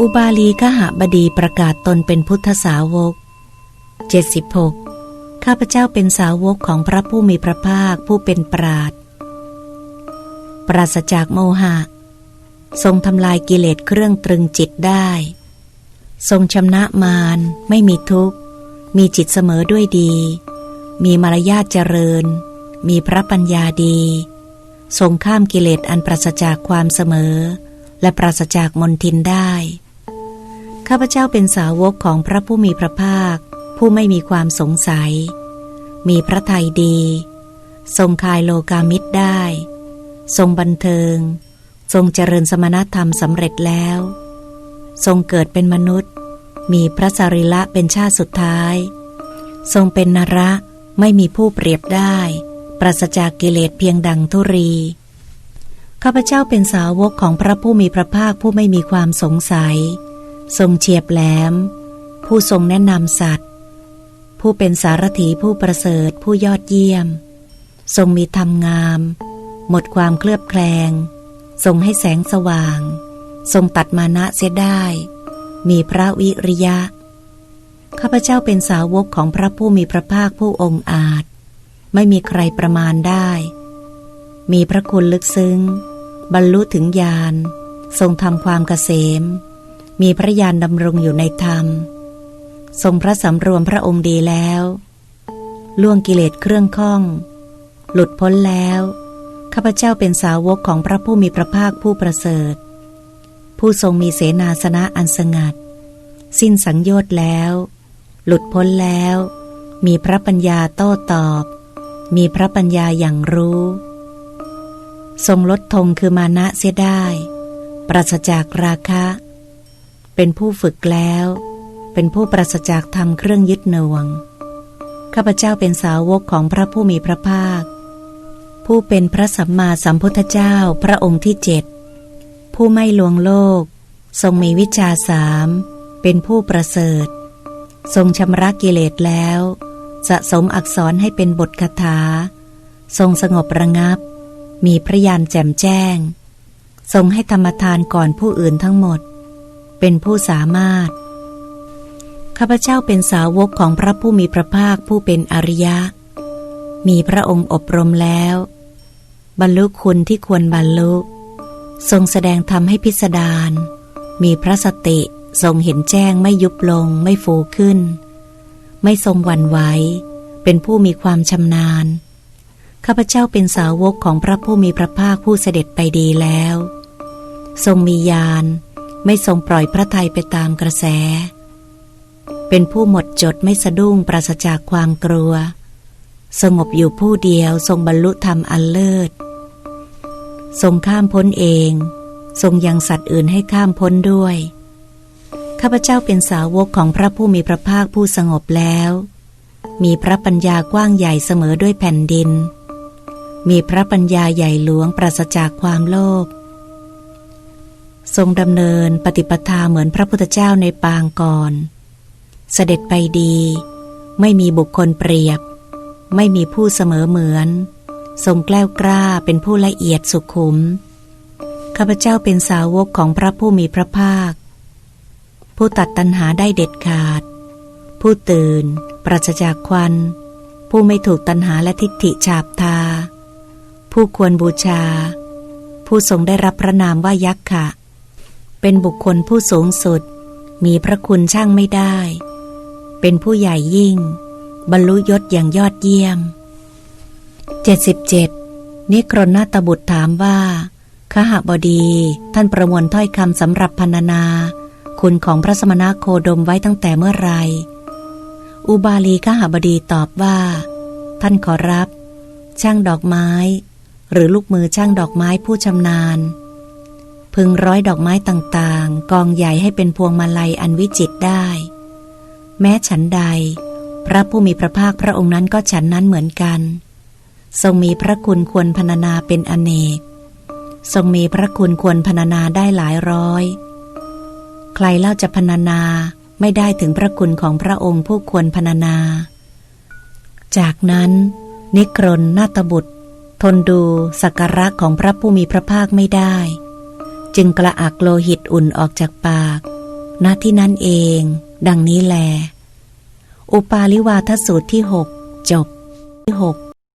อุบาลีขหบดีประกาศตนเป็นพุทธสาวก 76 ข้าพเจ้าเป็นสาวกของพระผู้มีพระภาคผู้เป็นปราดปราศจากโมหะ ทรงทำลายกิเลสเครื่องตรึงจิตได้ ทรงชำนะมารไม่มีทุกข์ มีจิตเสมอด้วยดี มีมารยาทเจริญ มีพระปัญญาดี ทรงข้ามกิเลสอันปราศจากความเสมอ และปราศจากมนทินได้ ข้าพเจ้าเป็นสาวกของพระผู้มีพระภาค ผู้ไม่มีความสงสัย มีพระทัยดี ทรงคายโลกามิตรได้ ทรงบันเทิง ทรงเจริญสมณธรรมสำเร็จแล้ว ทรงเกิดเป็นมนุษย์ มีพระสรีละเป็นชาติสุดท้าย ทรงเป็นนระไม่มีผู้เปรียบได้ ปราศจากกิเลสเพียงดังทุรี ข้าพเจ้าเป็นสาวกของพระผู้มีพระภาคผู้ไม่มีความสงสัย ทรงเฉียบแหลม ผู้ทรงแนะนำสัตว์ ผู้เป็นสารถีผู้ประเสริฐผู้ยอดเยี่ยม ทรงมีธรรมงาม หมดความเคลือบแคลง ทรงให้แสงสว่าง ทรงตัดมานะเสียได้ มีพระวิริยะ ข้าพเจ้าเป็นสาวกของพระผู้มีพระภาคผู้องค์อาจ ไม่มีใครประมาณได้มีพระคุณลึกซึ้ง บรรลุถึงญาณทรงทำความเกษม มีพระญาณดำรงอยู่ในธรรม ทรงพระสำรวมพระองค์ดีแล้ว ล่วงกิเลสเครื่องข้อง หลุดพ้นแล้ว ข้าพเจ้าเป็นสาวกของพระผู้มีพระภาคผู้ประเสริฐ ผู้ทรงมีเสนาสนะอันสงัด สิ้นสังโยชน์แล้ว หลุดพ้นแล้ว มีพระปัญญาโต้ตอบ มีพระปัญญาอย่างรู้ ทรงลดธงคือมานะเสียได้ ปราศจากราคะ เป็นผู้ฝึกแล้ว เป็นผู้ปราศจากธรรมเครื่องยึดหน่วงข้าพเจ้าเป็นสาวกของพระผู้มีพระภาค ผู้เป็นพระสัมมาสัมพุทธเจ้าพระองค์ที่เจ็ดผู้ไม่ลวงโลก ทรงมีวิชาสามเป็นผู้ประเสริฐ ทรงชำระกิเลสแล้ว สะสมอักษรให้เป็นบทคาถา ทรงสงบระงับ มีพระยานแจ่มแจ้ง ทรงให้ธรรมทานก่อนผู้อื่นทั้งหมด เป็นผู้สามารถ ข้าพเจ้าเป็นสาวกของพระผู้มีพระภาคผู้เป็นอริยะ มีพระองค์อบรมแล้ว บรรลุคุณที่ควรบรรลุ ทรงแสดงธรรมให้พิสดารมีพระสติทรงเห็นแจ้งไม่ยุบลงไม่ฟูขึ้น ไม่ทรงหวั่นไหวเป็นผู้มีความชำนาญ ข้าพเจ้าเป็นสาวกของพระผู้มีพระภาคผู้เสด็จไปดีแล้ว ทรงมียาน ไม่ทรงปล่อยพระทัยไปตามกระแส เป็นผู้หมดจดไม่สะดุ้งปราศจากความกลัว สงบอยู่ผู้เดียวทรงบรรลุธรรมอันเลิศ ทรงข้ามพ้นเอง ทรงยังสัตว์อื่นให้ข้ามพ้นด้วย ข้าพเจ้าเป็นสาวกของพระผู้มีพระภาคผู้สงบแล้ว มีพระปัญญากว้างใหญ่เสมอด้วยแผ่นดิน มีพระปัญญาใหญ่หลวงปราศจากความโลภ ทรงดำเนินปฏิปทาเหมือนพระพุทธเจ้าในปางก่อน เสด็จไปดี ไม่มีบุคคลเปรียบ ไม่มีผู้เสมอเหมือน ทรงแกล้วกล้าเป็นผู้ละเอียดสุขุม ข้าพเจ้าเป็นสาวกของพระผู้มีพระภาค ผู้ตัดตัณหาได้เด็ดขาด ผู้ตื่น ปราศจากควัน ผู้ไม่ถูกตัณหาและทิฏฐิฉาบทา ผู้ควรบูชา ผู้ทรงได้รับพระนามว่ายักษ์ขะ เป็นบุคคลผู้สูงสุด มีพระคุณช่างไม่ได้ เป็นผู้ใหญ่ยิ่ง บรรลุยศอย่างยอดเยี่ยม 77 นิครนนาตบุตรถามว่าขหบดี ท่านประมวลถ้อยคำสำหรับพรรณนา คุณของพระสมณโคดมไว้ตั้งแต่เมื่อไร อุบาลีขหบดีตอบว่า ท่านขอรับ ช่างดอกไม้ หรือลูกมือช่างดอกไม้ผู้ชำนาญ พึงร้อยดอกไม้ต่างๆ กองใหญ่ให้เป็นพวงมาลัยอันวิจิตรได้ แม้ฉันใด พระผู้มีพระภาคพระองค์นั้นก็ฉันนั้นเหมือนกัน ทรงมีพระคุณควรพรรณนาเป็นอเนก ทรงมีพระคุณควรพรรณนาได้หลายร้อย ใครเล่าจะพรรณนาไม่ได้ถึงพระคุณของพระองค์ผู้ควรพรรณนา จากนั้น นิครนนาตบุตร ทนดูสักการะของพระผู้มีพระภาคไม่ได้ จึงกระอักโลหิตอุ่นออกจากปาก ณที่นั่นเอง ดังนี้แล อุปาลิวาทสูตรที่หกจบที่หก